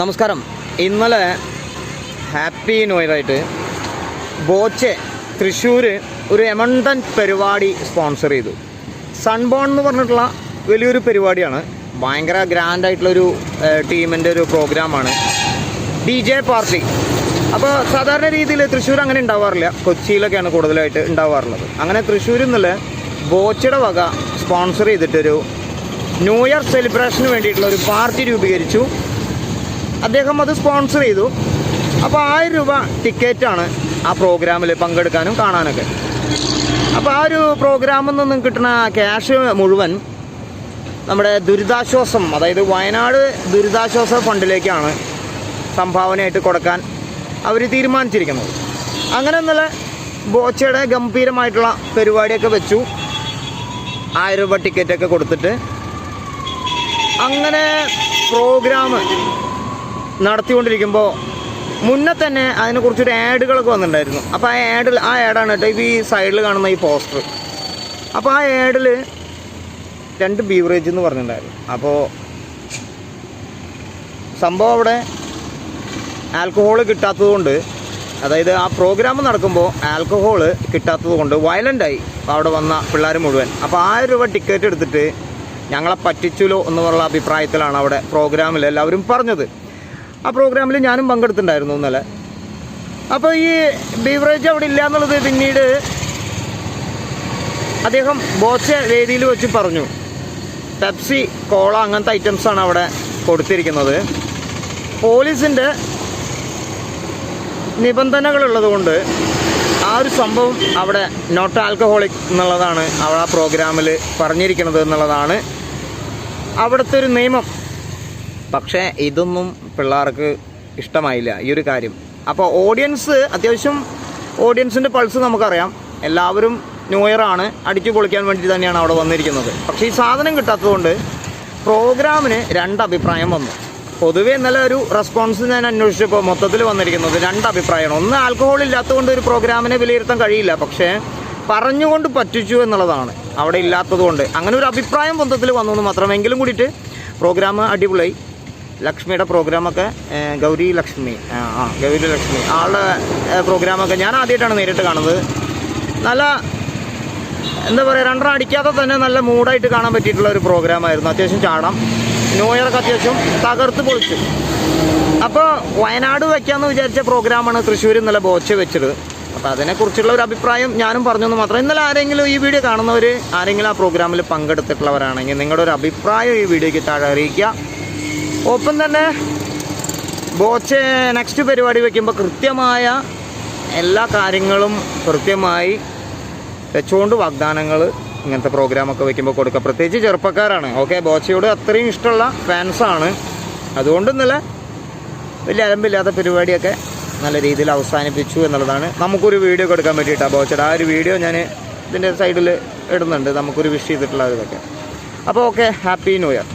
നമസ്കാരം. ഇന്നലെ happy new year ആയിട്ട് ബോച്ചെ തൃശ്ശൂർ ഒരു എമണ്ടൻ പരിപാടി സ്പോൺസർ ചെയ്തു. സൺബോൺ എന്ന് പറഞ്ഞിട്ടുള്ള വലിയൊരു പരിപാടിയാണ്. ഭയങ്കര ഗ്രാൻഡ് ആയിട്ടുള്ളൊരു ടീമിന്റെ ഒരു പ്രോഗ്രാമാണ്. D J party. അപ്പോൾ സാധാരണ രീതിയിൽ തൃശ്ശൂർ അങ്ങനെ ഉണ്ടാവാറില്ല. കൊച്ചിയിലൊക്കെയാണ് കൂടുതലായിട്ട് ഉണ്ടാവാറുള്ളത്. അങ്ങനെ തൃശ്ശൂരിൽ നിന്നുള്ള ബോച്ചയുടെ വക സ്പോൺസർ ചെയ്തിട്ടൊരു ന്യൂ ഇയർ സെലിബ്രേഷന് വേണ്ടിയിട്ടുള്ള ഒരു പാർട്ടി രൂപീകരിച്ചു. അദ്ദേഹം അത് സ്പോൺസർ ചെയ്തു. അപ്പോൾ ആയിരം രൂപ ടിക്കറ്റാണ് ആ പ്രോഗ്രാമിൽ പങ്കെടുക്കാനും കാണാനൊക്കെ. അപ്പോൾ ആ ഒരു പ്രോഗ്രാമിൽ നിന്നും കിട്ടുന്ന ക്യാഷ് മുഴുവൻ നമ്മുടെ ദുരിതാശ്വാസം അതായത് വയനാട് ദുരിതാശ്വാസ ഫണ്ടിലേക്കാണ് സംഭാവനയായിട്ട് കൊടുക്കാൻ അവർ തീരുമാനിച്ചിരിക്കുന്നത്. അങ്ങനെ ഇന്നലെ ബോച്ചയുടെ ഗംഭീരമായിട്ടുള്ള പരിപാടിയൊക്കെ വെച്ചു. ആയിരം രൂപ ടിക്കറ്റൊക്കെ കൊടുത്തിട്ട്. അങ്ങനെ പ്രോഗ്രാം നടത്തിക്കൊണ്ടിരിക്കുമ്പോൾ മുന്നേ തന്നെ അതിനെക്കുറിച്ചൊരു ആഡുകളൊക്കെ വന്നിട്ടുണ്ടായിരുന്നു. അപ്പോൾ ആ ആഡിൽ ആ ആഡാണ് കേട്ടോ ഇപ്പോൾ ഈ സൈഡിൽ കാണുന്ന ഈ പോസ്റ്റർ. അപ്പോൾ ആ ആഡിൽ രണ്ട് ബീവറേജ് എന്ന് പറഞ്ഞിട്ടുണ്ടായിരുന്നു. അപ്പോൾ സംഭവം അവിടെ ആൽക്കഹോൾ കിട്ടാത്തതുകൊണ്ട് അതായത് ആ പ്രോഗ്രാം നടക്കുമ്പോൾ ആൽക്കഹോൾ കിട്ടാത്തതുകൊണ്ട് വയലന്റായി അവിടെ വന്ന പിള്ളേർ മുഴുവൻ. അപ്പോൾ ആയിരം രൂപ ടിക്കറ്റ് എടുത്തിട്ട് ഞങ്ങളെ പറ്റിച്ചുലോ എന്നുള്ള അഭിപ്രായത്തിലാണ് അവിടെ പ്രോഗ്രാമിൽ എല്ലാവരും പറഞ്ഞത്. ആ പ്രോഗ്രാമിൽ ഞാനും പങ്കെടുത്തിട്ടുണ്ടായിരുന്നു ഇന്നലെ. അപ്പോൾ ഈ ബീവറേജ് അവിടെ ഇല്ല എന്നുള്ളത് പിന്നീട് അദ്ദേഹം ബോസ് വേദിയിൽ വെച്ച് പറഞ്ഞു. പെപ്സി കോള അങ്ങനത്തെ ഐറ്റംസാണ് അവിടെ കൊടുത്തിരിക്കുന്നത്. പോലീസിന്റെ നിബന്ധനകളുള്ളതുകൊണ്ട് ആ ഒരു സംഭവം അവിടെ നോട്ട് ആൽക്കഹോളിക് എന്നുള്ളതാണ് അവിടെ ആ പ്രോഗ്രാമിൽ പറഞ്ഞിരിക്കുന്നത് എന്നുള്ളതാണ്. അവിടുത്തെ ഒരു നിയമം പക്ഷേ ഇതൊന്നും പിള്ളേർക്ക് ഇഷ്ടമായില്ല ഈ ഒരു കാര്യം. അപ്പോൾ ഓഡിയൻസ് അത്യാവശ്യം ഓഡിയൻസിന്റെ പൾസ് നമുക്കറിയാം. എല്ലാവരും ന്യൂ ഇയർ ആണ് അടിച്ചു പൊളിക്കാൻ വേണ്ടി തന്നെയാണ് അവിടെ വന്നിരിക്കുന്നത്. പക്ഷേ ഈ സാധനം കിട്ടാത്തതുകൊണ്ട് പ്രോഗ്രാമിന് രണ്ട് അഭിപ്രായം വന്നു. പൊതുവേ ഇന്നലെ ഒരു റെസ്പോൺസ് ഞാൻ അന്വേഷിച്ചപ്പോൾ മൊത്തത്തിൽ വന്നിരിക്കുന്നത് രണ്ട് അഭിപ്രായമാണ് ഒന്ന് ആൽക്കഹോൾ ഇല്ലാത്തതുകൊണ്ട് ഒരു പ്രോഗ്രാമിനെ വിലയിരുത്താൻ കഴിയില്ല പക്ഷേ പറഞ്ഞുകൊണ്ട് പറ്റിച്ചു എന്നുള്ളതാണ് അവിടെ ഇല്ലാത്തതുകൊണ്ട്. അങ്ങനെ ഒരു അഭിപ്രായം മൊത്തത്തിൽ വന്നു എന്ന് മാത്രമെങ്കിലും കൂടിയിട്ട് പ്രോഗ്രാം അടിപൊളിയായി. ലക്ഷ്മിയുടെ പ്രോഗ്രാമൊക്കെ ഗൗരി ലക്ഷ്മി ആ ഗൗരി ലക്ഷ്മി ആളുടെ പ്രോഗ്രാമൊക്കെ ഞാൻ ആദ്യമായിട്ടാണ് നേരിട്ട് കാണുന്നത്. നല്ല എന്താ പറയുക രണ്ടെണ്ണം അടിക്കാതെ തന്നെ നല്ല മൂഡായിട്ട് കാണാൻ പറ്റിയിട്ടുള്ള ഒരു പ്രോഗ്രാമായിരുന്നു. അത്യാവശ്യം ചാടാം. ന്യൂ ഇയറൊക്കെ അത്യാവശ്യം തകർത്ത് പൊളിച്ചു. അപ്പോൾ വയനാട് വയ്ക്കാമെന്ന് വിചാരിച്ച പ്രോഗ്രാമാണ് തൃശ്ശൂർ നല്ല ബോച്ച വെച്ചത്. അപ്പോൾ അതിനെക്കുറിച്ചുള്ള ഒരു അഭിപ്രായം ഞാനും പറഞ്ഞെന്ന് മാത്രം. ഇന്നലെ ആരെങ്കിലും ഈ വീഡിയോ കാണുന്നവർ ആരെങ്കിലും ആ പ്രോഗ്രാമിൽ പങ്കെടുത്തിട്ടുള്ളവരാണെങ്കിൽ നിങ്ങളുടെ ഒരു അഭിപ്രായം ഈ വീഡിയോയ്ക്ക് താഴെ അറിയിക്കുക. ഒപ്പം തന്നെ. ബോച്ച് നെക്സ്റ്റ് പരിപാടി വയ്ക്കുമ്പോൾ കൃത്യമായ എല്ലാ കാര്യങ്ങളും കൃത്യമായി വെച്ചുകൊണ്ട് വാഗ്ദാനങ്ങൾ ഇങ്ങനത്തെ പ്രോഗ്രാമൊക്കെ വെക്കുമ്പോൾ കൊടുക്കുക പ്രത്യേകിച്ച് ചെറുപ്പക്കാരാണ്. ഓക്കെ ബോച്ചയോട് അത്രയും ഇഷ്ടമുള്ള ഫാൻസാണ് അതുകൊണ്ട് ഇന്നലെ വലിയ അലമ്പില്ലാത്ത പരിപാടിയൊക്കെ നല്ല രീതിയിൽ അവസാനിപ്പിച്ചു എന്നുള്ളതാണ്. നമുക്കൊരു വീഡിയോ കൊടുക്കാൻ പറ്റിയിട്ടാണ് ബോച്ചയുടെ ആ ഒരു വീഡിയോ ഞാൻ ഇതിന്റെ സൈഡിൽ ഇടുന്നുണ്ട്. നമുക്കൊരു വിഷ് ചെയ്തിട്ടുള്ള ഇതൊക്കെ. അപ്പോൾ ഓക്കെ ഹാപ്പി ന്യൂ ഇയർ